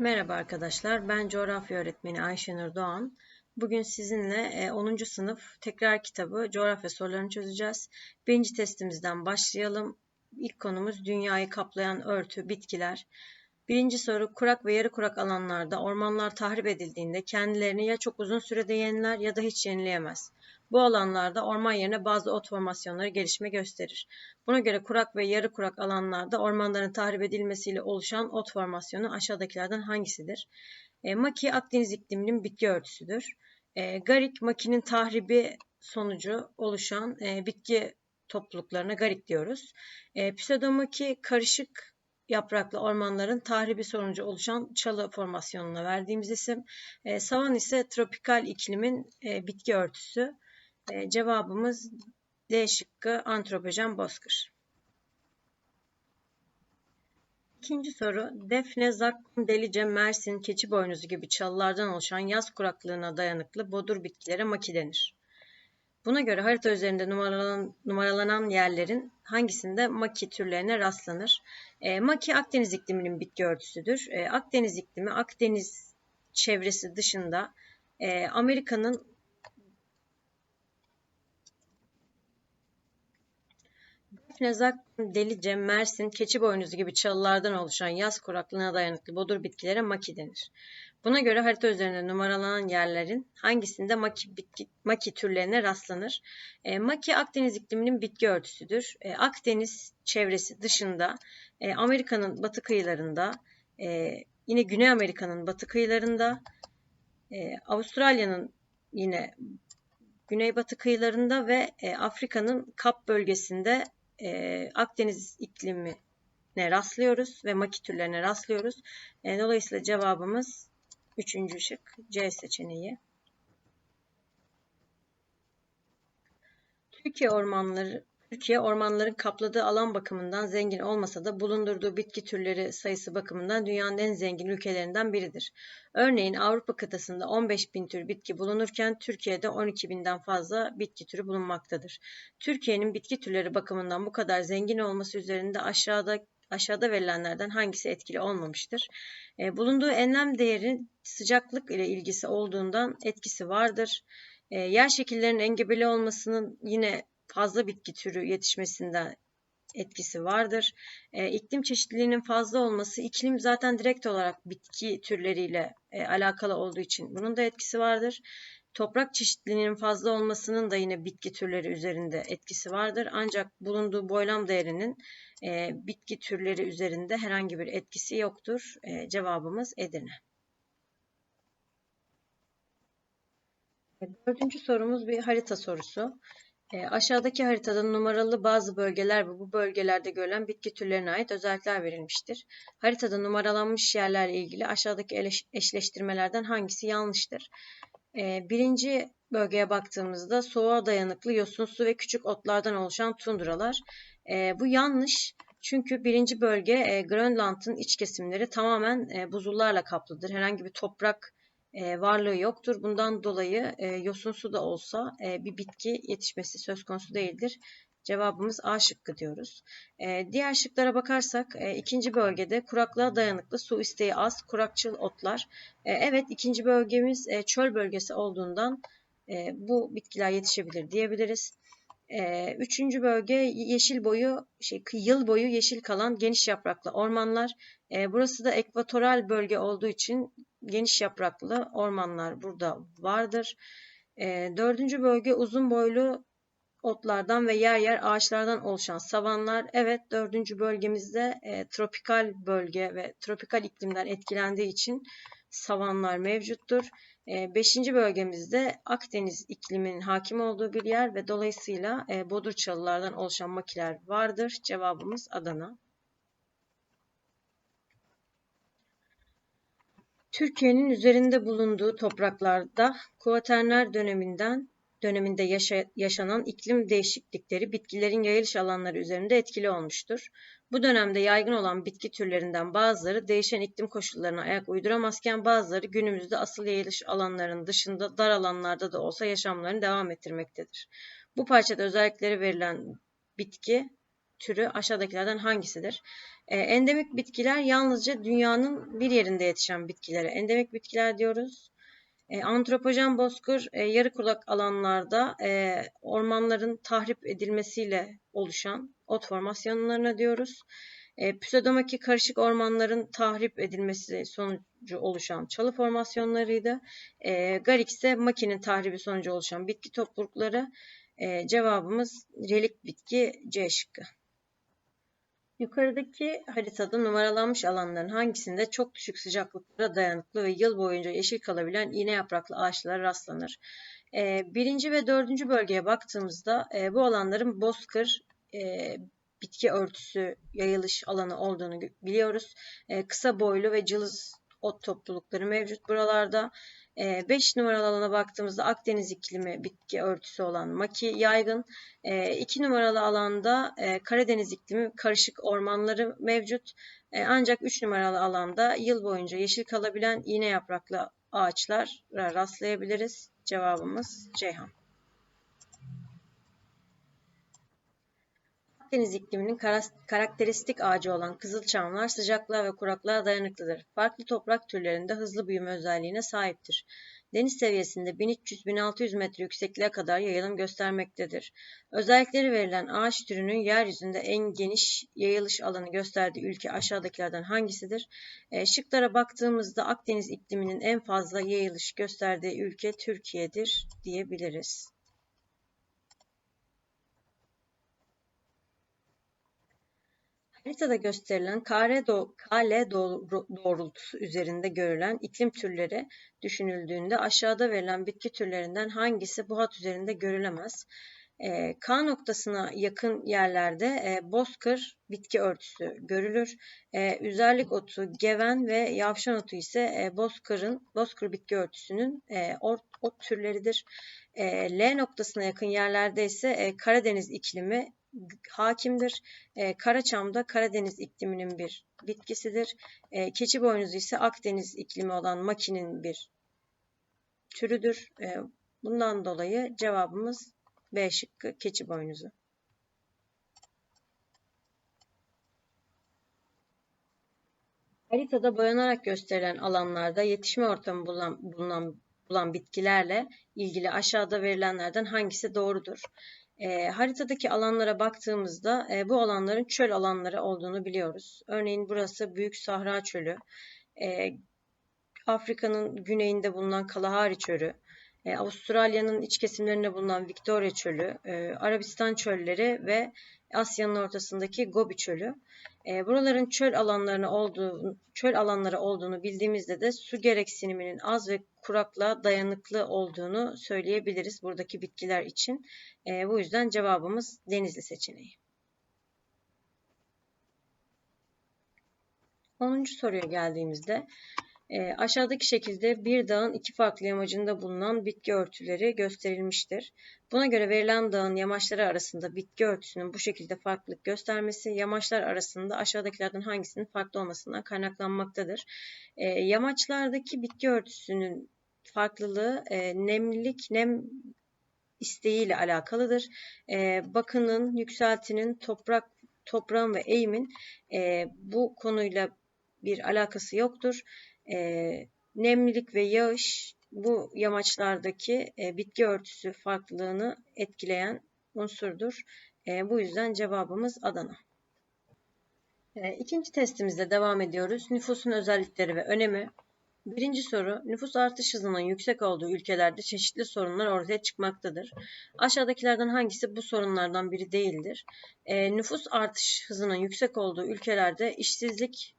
Merhaba arkadaşlar, ben coğrafya öğretmeni Ayşenur Doğan. Bugün sizinle 10. sınıf tekrar kitabı coğrafya sorularını çözeceğiz. Birinci testimizden başlayalım. İlk konumuz dünyayı kaplayan örtü, bitkiler. Birinci soru, kurak ve yarı kurak alanlarda ormanlar tahrip edildiğinde kendilerini ya çok uzun sürede yeniler ya da hiç yenileyemez. Bu alanlarda orman yerine bazı ot formasyonları gelişme gösterir. Buna göre kurak ve yarı kurak alanlarda ormanların tahrip edilmesiyle oluşan ot formasyonu aşağıdakilerden hangisidir? E, maki Akdeniz ikliminin bitki örtüsüdür. E, garik makinin tahribi sonucu oluşan e, bitki topluluklarına garik diyoruz. E, pseudomaki karışık yapraklı ormanların tahribi sonucu oluşan çalı formasyonuna verdiğimiz isim. E, savan ise tropikal iklimin e, bitki örtüsü. Cevabımız D şıkkı antropojen bozkır. İkinci soru. Defne, zakkum, delice, mersin, keçi boynuzu gibi çalılardan oluşan yaz kuraklığına dayanıklı bodur bitkilere maki denir. Buna göre harita üzerinde numaralan, numaralanan yerlerin hangisinde maki türlerine rastlanır? E, maki Akdeniz ikliminin bitki örtüsüdür. E, Akdeniz iklimi Akdeniz çevresi dışında e, Amerika'nın Defne, delice, mersin, keçi boynuzu gibi çalılardan oluşan yaz kuraklığına dayanıklı bodur bitkilere maki denir. Buna göre harita üzerinde numaralanan yerlerin hangisinde maki, bitki, maki türlerine rastlanır? E, maki Akdeniz ikliminin bitki örtüsüdür. E, Akdeniz çevresi dışında e, Amerika'nın batı kıyılarında, e, yine Güney Amerika'nın batı kıyılarında, e, Avustralya'nın yine güneybatı kıyılarında ve e, Afrika'nın Kap bölgesinde e, Akdeniz iklimine rastlıyoruz ve maki türlerine rastlıyoruz. E, dolayısıyla cevabımız üçüncü şık C seçeneği. Türkiye ormanları Türkiye ormanların kapladığı alan bakımından zengin olmasa da bulundurduğu bitki türleri sayısı bakımından dünyanın en zengin ülkelerinden biridir. Örneğin Avrupa kıtasında 15 bin tür bitki bulunurken Türkiye'de 12 binden fazla bitki türü bulunmaktadır. Türkiye'nin bitki türleri bakımından bu kadar zengin olması üzerinde aşağıda aşağıda verilenlerden hangisi etkili olmamıştır? E, bulunduğu enlem değeri sıcaklık ile ilgisi olduğundan etkisi vardır. E, yer şekillerinin engebeli olmasının yine fazla bitki türü yetişmesinde etkisi vardır. E, iklim çeşitliliğinin fazla olması, iklim zaten direkt olarak bitki türleriyle e, alakalı olduğu için bunun da etkisi vardır. Toprak çeşitliliğinin fazla olmasının da yine bitki türleri üzerinde etkisi vardır. Ancak bulunduğu boylam değerinin e, bitki türleri üzerinde herhangi bir etkisi yoktur. E, cevabımız Edirne. E, dördüncü sorumuz bir harita sorusu. E, aşağıdaki haritada numaralı bazı bölgeler ve bu bölgelerde görülen bitki türlerine ait özellikler verilmiştir. Haritada numaralanmış yerlerle ilgili aşağıdaki eşleştirmelerden hangisi yanlıştır? E, birinci bölgeye baktığımızda soğuğa dayanıklı yosunsu ve küçük otlardan oluşan tundralar. E, bu yanlış. Çünkü birinci bölge e, Grönland'ın iç kesimleri tamamen e, buzullarla kaplıdır. Herhangi bir toprak e, varlığı yoktur. Bundan dolayı e, yosunsu da olsa e, bir bitki yetişmesi söz konusu değildir. Cevabımız A şıkkı diyoruz. E, diğer şıklara bakarsak e, ikinci bölgede kuraklığa dayanıklı su isteği az kurakçıl otlar. E, evet ikinci bölgemiz e, çöl bölgesi olduğundan e, bu bitkiler yetişebilir diyebiliriz. E, üçüncü bölge yeşil boyu, şey, yıl boyu yeşil kalan geniş yapraklı ormanlar. E, burası da ekvatoral bölge olduğu için geniş yapraklı ormanlar burada vardır. E, dördüncü bölge uzun boylu otlardan ve yer yer ağaçlardan oluşan savanlar. Evet dördüncü bölgemizde e, tropikal bölge ve tropikal iklimden etkilendiği için savanlar mevcuttur. E, beşinci bölgemizde Akdeniz ikliminin hakim olduğu bir yer ve dolayısıyla e, bodur çalılardan oluşan makiler vardır. Cevabımız Adana. Türkiye'nin üzerinde bulunduğu topraklarda Kuaterner döneminden döneminde yaşa, yaşanan iklim değişiklikleri bitkilerin yayılış alanları üzerinde etkili olmuştur. Bu dönemde yaygın olan bitki türlerinden bazıları değişen iklim koşullarına ayak uyduramazken bazıları günümüzde asıl yayılış alanlarının dışında dar alanlarda da olsa yaşamlarını devam ettirmektedir. Bu parçada özellikleri verilen bitki türü aşağıdakilerden hangisidir? E, endemik bitkiler yalnızca dünyanın bir yerinde yetişen bitkilere endemik bitkiler diyoruz. E, antropojen bozkır e, yarı kulak alanlarda e, ormanların tahrip edilmesiyle oluşan ot formasyonlarına diyoruz. E, Pseudomaki karışık ormanların tahrip edilmesi sonucu oluşan çalı formasyonlarıydı. E, Garix ise makinin tahribi sonucu oluşan bitki toplulukları. E, cevabımız relik bitki C şıkkı. Yukarıdaki haritada numaralanmış alanların hangisinde çok düşük sıcaklıklara dayanıklı ve yıl boyunca yeşil kalabilen iğne yapraklı ağaçlara rastlanır? E, birinci ve dördüncü bölgeye baktığımızda e, bu alanların bozkır, e, bitki örtüsü yayılış alanı olduğunu biliyoruz. E, kısa boylu ve cılız ot toplulukları mevcut buralarda. 5 e, numaralı alana baktığımızda Akdeniz iklimi bitki örtüsü olan maki yaygın. 2 e, numaralı alanda e, Karadeniz iklimi karışık ormanları mevcut. Ancak 3 numaralı alanda yıl boyunca yeşil kalabilen iğne yapraklı ağaçlara rastlayabiliriz. Cevabımız Ceyhan. Akdeniz ikliminin karakteristik ağacı olan kızılçamlar sıcaklığa ve kuraklığa dayanıklıdır. Farklı toprak türlerinde hızlı büyüme özelliğine sahiptir. Deniz seviyesinde 1300-1600 metre yüksekliğe kadar yayılım göstermektedir. Özellikleri verilen ağaç türünün yeryüzünde en geniş yayılış alanı gösterdiği ülke aşağıdakilerden hangisidir? E, şıklara baktığımızda Akdeniz ikliminin en fazla yayılış gösterdiği ülke Türkiye'dir diyebiliriz. Haritada gösterilen kare do kale doğrultusu üzerinde görülen iklim türleri düşünüldüğünde aşağıda verilen bitki türlerinden hangisi bu hat üzerinde görülemez? E, K noktasına yakın yerlerde e, bozkır bitki örtüsü görülür. E, üzerlik otu, geven ve yavşan otu ise e, bozkırın, bozkır bitki örtüsünün e, ot, ot türleridir. E, L noktasına yakın yerlerde ise e, Karadeniz iklimi hakimdir. E, Karaçam da Karadeniz ikliminin bir bitkisidir. E, keçi boynuzu ise Akdeniz iklimi olan makinin bir türüdür. E, bundan dolayı cevabımız B şıkkı keçi boynuzu. Haritada boyanarak gösterilen alanlarda yetişme ortamı bulunan, bulunan, bulan bitkilerle ilgili aşağıda verilenlerden hangisi doğrudur? E, haritadaki alanlara baktığımızda e, bu alanların çöl alanları olduğunu biliyoruz. Örneğin burası Büyük Sahra Çölü, e, Afrika'nın güneyinde bulunan Kalahari Çölü, e, Avustralya'nın iç kesimlerinde bulunan Victoria Çölü, e, Arabistan çölleri ve Asya'nın ortasındaki Gobi Çölü. E, buraların çöl alanlarını olduğu, çöl alanları olduğunu bildiğimizde de su gereksiniminin az ve kuraklığa dayanıklı olduğunu söyleyebiliriz buradaki bitkiler için. E, bu yüzden cevabımız Denizli seçeneği. 10. soruya geldiğimizde e, aşağıdaki şekilde bir dağın iki farklı yamacında bulunan bitki örtüleri gösterilmiştir. Buna göre verilen dağın yamaçları arasında bitki örtüsünün bu şekilde farklılık göstermesi yamaçlar arasında aşağıdakilerden hangisinin farklı olmasından kaynaklanmaktadır. E, yamaçlardaki bitki örtüsünün farklılığı e, nemlilik, nem isteğiyle alakalıdır. E, bakının, yükseltinin, toprak, toprağın ve eğimin e, bu konuyla bir alakası yoktur e, nemlilik ve yağış bu yamaçlardaki e, bitki örtüsü farklılığını etkileyen unsurdur. E, bu yüzden cevabımız Adana. E, ikinci testimizde devam ediyoruz. Nüfusun özellikleri ve önemi. Birinci soru, nüfus artış hızının yüksek olduğu ülkelerde çeşitli sorunlar ortaya çıkmaktadır. Aşağıdakilerden hangisi bu sorunlardan biri değildir? E, nüfus artış hızının yüksek olduğu ülkelerde işsizlik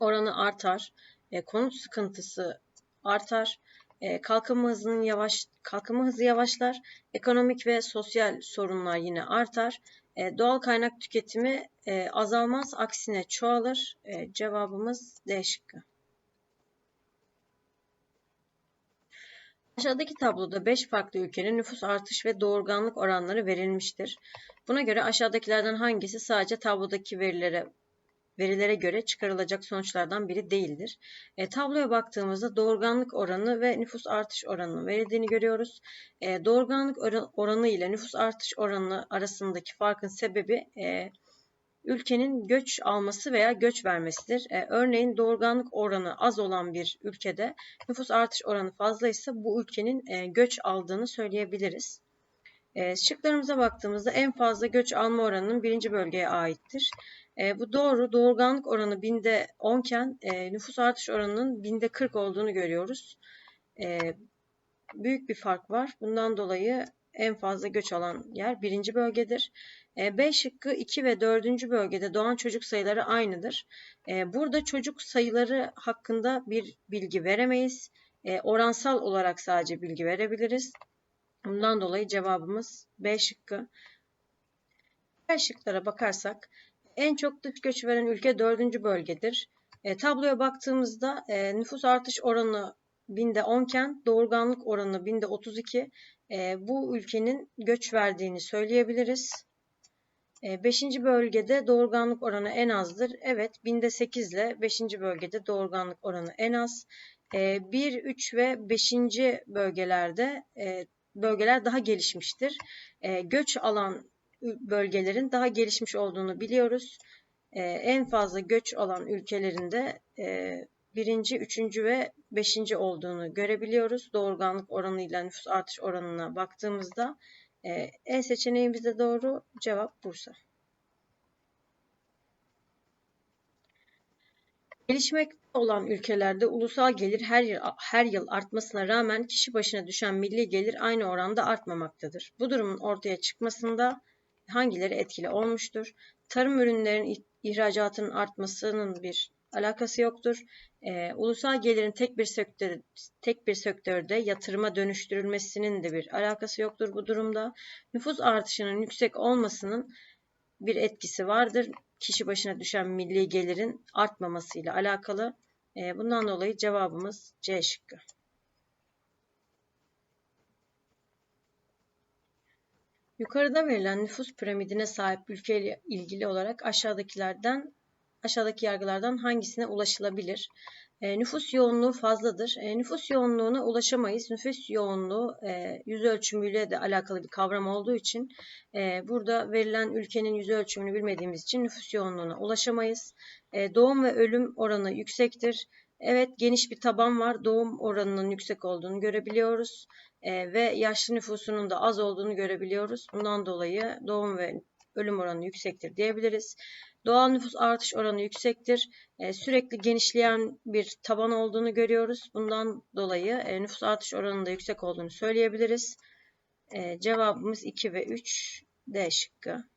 oranı artar, e, konut sıkıntısı artar, e, kalkınma hızının yavaş kalkınma hızı yavaşlar, ekonomik ve sosyal sorunlar yine artar. E, doğal kaynak tüketimi e, azalmaz, aksine çoğalır. E, cevabımız D şıkkı. Aşağıdaki tabloda 5 farklı ülkenin nüfus artış ve doğurganlık oranları verilmiştir. Buna göre aşağıdakilerden hangisi sadece tablodaki verilere verilere göre çıkarılacak sonuçlardan biri değildir. E, tabloya baktığımızda doğurganlık oranı ve nüfus artış oranının verildiğini görüyoruz. E, doğurganlık oranı ile nüfus artış oranı arasındaki farkın sebebi e, ülkenin göç alması veya göç vermesidir. E, örneğin doğurganlık oranı az olan bir ülkede nüfus artış oranı fazlaysa bu ülkenin e, göç aldığını söyleyebiliriz. E, şıklarımıza baktığımızda en fazla göç alma oranının birinci bölgeye aittir. E, bu doğru. Doğurganlık oranı binde 10 iken e, nüfus artış oranının binde 40 olduğunu görüyoruz. E, büyük bir fark var. Bundan dolayı en fazla göç alan yer birinci bölgedir. E, B şıkkı 2 ve 4. bölgede doğan çocuk sayıları aynıdır. E, burada çocuk sayıları hakkında bir bilgi veremeyiz. E, oransal olarak sadece bilgi verebiliriz. Bundan dolayı cevabımız B şıkkı. Diğer şıklara bakarsak en çok dış göç veren ülke 4. bölgedir. E, tabloya baktığımızda e, nüfus artış oranı binde 10 iken doğurganlık oranı binde 32. E, bu ülkenin göç verdiğini söyleyebiliriz. 5. E, bölgede doğurganlık oranı en azdır. Evet binde 8 ile 5. bölgede doğurganlık oranı en az. 1, e, 3 ve 5. bölgelerde e, bölgeler daha gelişmiştir. Göç alan bölgelerin daha gelişmiş olduğunu biliyoruz. En fazla göç alan ülkelerinde birinci, üçüncü ve beşinci olduğunu görebiliyoruz. Doğurganlık oranıyla nüfus artış oranına baktığımızda e, e seçeneğimiz doğru. Cevap Bursa. Gelişmekte olan ülkelerde ulusal gelir her yıl, her yıl artmasına rağmen kişi başına düşen milli gelir aynı oranda artmamaktadır. Bu durumun ortaya çıkmasında hangileri etkili olmuştur? Tarım ürünlerin ihracatının artmasının bir alakası yoktur. E, ulusal gelirin tek bir sektör tek bir sektörde yatırıma dönüştürülmesinin de bir alakası yoktur bu durumda. Nüfus artışının yüksek olmasının bir etkisi vardır. Kişi başına düşen milli gelirin artmamasıyla alakalı. E, bundan dolayı cevabımız C şıkkı. Yukarıda verilen nüfus piramidine sahip ülkeyle ilgili olarak aşağıdakilerden aşağıdaki yargılardan hangisine ulaşılabilir? E, nüfus yoğunluğu fazladır. E, nüfus yoğunluğuna ulaşamayız. Nüfus yoğunluğu e, yüz ölçümüyle de alakalı bir kavram olduğu için e, burada verilen ülkenin yüz ölçümünü bilmediğimiz için nüfus yoğunluğuna ulaşamayız. E, doğum ve ölüm oranı yüksektir. Evet geniş bir taban var. Doğum oranının yüksek olduğunu görebiliyoruz. E, ve yaşlı nüfusunun da az olduğunu görebiliyoruz. Bundan dolayı doğum ve ölüm oranı yüksektir diyebiliriz. Doğal nüfus artış oranı yüksektir. E, sürekli genişleyen bir taban olduğunu görüyoruz. Bundan dolayı e, nüfus artış oranının da yüksek olduğunu söyleyebiliriz. E, cevabımız 2 ve 3 D şıkkı.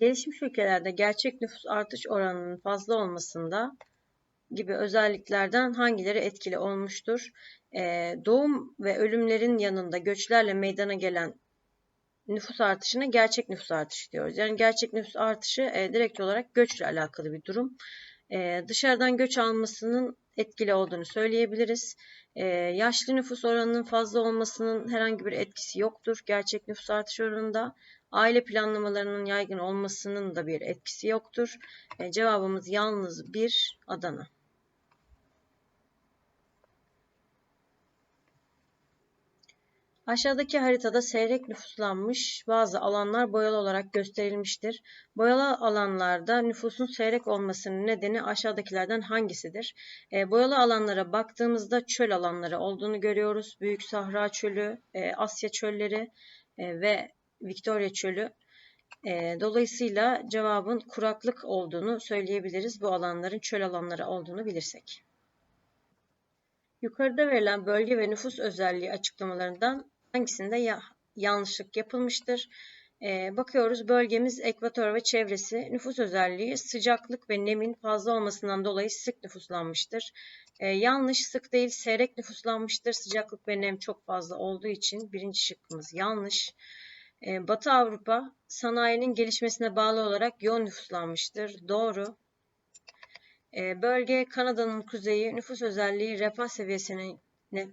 Gelişmiş ülkelerde gerçek nüfus artış oranının fazla olmasında gibi özelliklerden hangileri etkili olmuştur? doğum ve ölümlerin yanında göçlerle meydana gelen nüfus artışına gerçek nüfus artışı diyoruz. Yani gerçek nüfus artışı e, direkt olarak göçle alakalı bir durum. E, dışarıdan göç almasının etkili olduğunu söyleyebiliriz. E, yaşlı nüfus oranının fazla olmasının herhangi bir etkisi yoktur. Gerçek nüfus artış oranında aile planlamalarının yaygın olmasının da bir etkisi yoktur. E, cevabımız yalnız bir Adana. Aşağıdaki haritada seyrek nüfuslanmış bazı alanlar boyalı olarak gösterilmiştir. Boyalı alanlarda nüfusun seyrek olmasının nedeni aşağıdakilerden hangisidir? E, boyalı alanlara baktığımızda çöl alanları olduğunu görüyoruz. Büyük Sahra Çölü, e, Asya çölleri e, ve Victoria Çölü. E, dolayısıyla cevabın kuraklık olduğunu söyleyebiliriz bu alanların çöl alanları olduğunu bilirsek. Yukarıda verilen bölge ve nüfus özelliği açıklamalarından hangisinde ya yanlışlık yapılmıştır? Ee, bakıyoruz bölgemiz ekvator ve çevresi nüfus özelliği sıcaklık ve nemin fazla olmasından dolayı sık nüfuslanmıştır. Ee, yanlış sık değil seyrek nüfuslanmıştır. Sıcaklık ve nem çok fazla olduğu için birinci şıkkımız yanlış. Ee, Batı Avrupa sanayinin gelişmesine bağlı olarak yoğun nüfuslanmıştır. Doğru. Ee, bölge Kanada'nın kuzeyi nüfus özelliği refah seviyesinin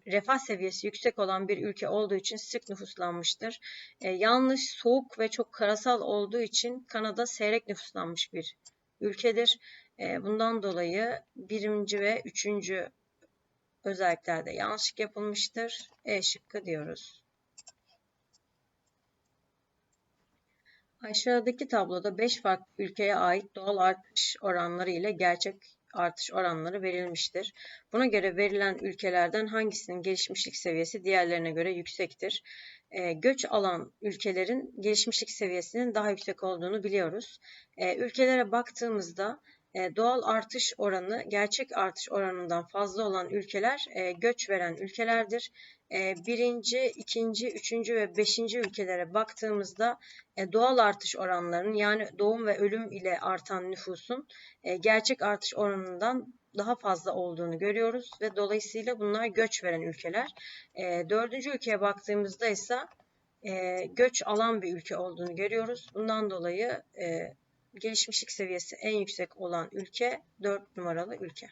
refah seviyesi yüksek olan bir ülke olduğu için sık nüfuslanmıştır. E, yanlış, soğuk ve çok karasal olduğu için Kanada seyrek nüfuslanmış bir ülkedir. E, bundan dolayı birinci ve üçüncü özelliklerde yanlışlık yapılmıştır. E şıkkı diyoruz. Aşağıdaki tabloda 5 farklı ülkeye ait doğal artış oranları ile gerçek artış oranları verilmiştir. Buna göre verilen ülkelerden hangisinin gelişmişlik seviyesi diğerlerine göre yüksektir? E, göç alan ülkelerin gelişmişlik seviyesinin daha yüksek olduğunu biliyoruz. E, ülkelere baktığımızda doğal artış oranı gerçek artış oranından fazla olan ülkeler e, göç veren ülkelerdir. E, birinci, ikinci, üçüncü ve beşinci ülkelere baktığımızda doğal artış oranlarının yani doğum ve ölüm ile artan nüfusun gerçek artış oranından daha fazla olduğunu görüyoruz ve dolayısıyla bunlar göç veren ülkeler. Dördüncü ülkeye baktığımızda ise göç alan bir ülke olduğunu görüyoruz. Bundan dolayı gelişmişlik seviyesi en yüksek olan ülke 4 numaralı ülke.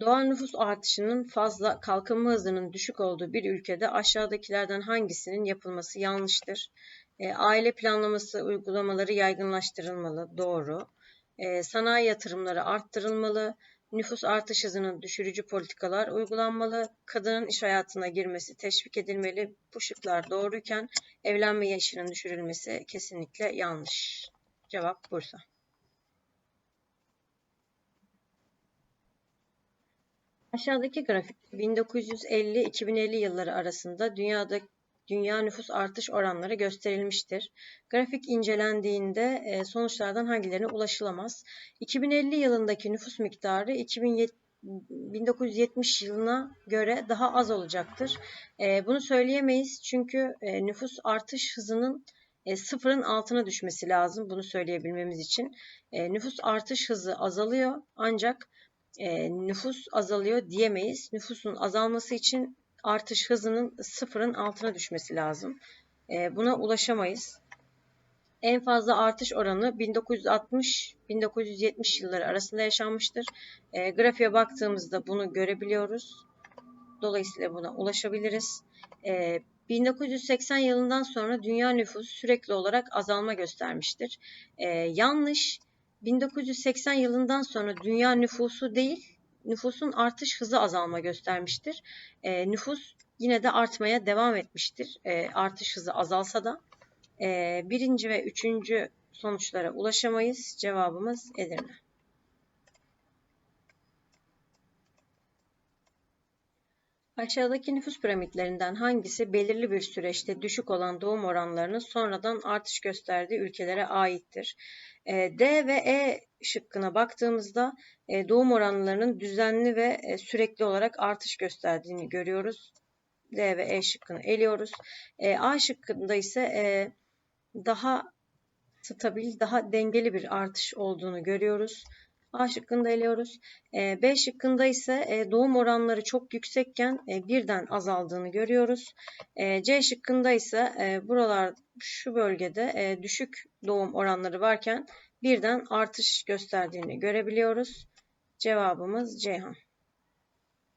Doğal nüfus artışının fazla, kalkınma hızının düşük olduğu bir ülkede aşağıdakilerden hangisinin yapılması yanlıştır? E, aile planlaması uygulamaları yaygınlaştırılmalı, doğru. E, sanayi yatırımları arttırılmalı, nüfus artış hızının düşürücü politikalar uygulanmalı, kadının iş hayatına girmesi teşvik edilmeli. Bu şıklar doğruyken evlenme yaşının düşürülmesi kesinlikle yanlış. Cevap Bursa. Aşağıdaki grafik 1950-2050 yılları arasında dünyada dünya nüfus artış oranları gösterilmiştir. Grafik incelendiğinde e, sonuçlardan hangilerine ulaşılamaz? 2050 yılındaki nüfus miktarı 1970 yılına göre daha az olacaktır. E, bunu söyleyemeyiz çünkü e, nüfus artış hızının sıfırın altına düşmesi lazım bunu söyleyebilmemiz için. Nüfus artış hızı azalıyor ancak nüfus azalıyor diyemeyiz. Nüfusun azalması için artış hızının sıfırın altına düşmesi lazım. E, buna ulaşamayız. En fazla artış oranı 1960-1970 yılları arasında yaşanmıştır. E, grafiğe baktığımızda bunu görebiliyoruz. Dolayısıyla buna ulaşabiliriz. E, 1980 yılından sonra dünya nüfusu sürekli olarak azalma göstermiştir. E, yanlış. 1980 yılından sonra dünya nüfusu değil, nüfusun artış hızı azalma göstermiştir. E, nüfus yine de artmaya devam etmiştir. E, artış hızı azalsa da e, birinci ve üçüncü sonuçlara ulaşamayız. Cevabımız Edirne. Aşağıdaki nüfus piramitlerinden hangisi belirli bir süreçte düşük olan doğum oranlarının sonradan artış gösterdiği ülkelere aittir? E, D ve E şıkkına baktığımızda e, doğum oranlarının düzenli ve e, sürekli olarak artış gösterdiğini görüyoruz. D ve E şıkkını eliyoruz. A şıkkında ise daha stabil, daha dengeli bir artış olduğunu görüyoruz. A şıkkında eliyoruz. E, B şıkkında ise e, doğum oranları çok yüksekken e, birden azaldığını görüyoruz. C şıkkında ise buralar şu bölgede düşük doğum oranları varken birden artış gösterdiğini görebiliyoruz. Cevabımız Ceyhan.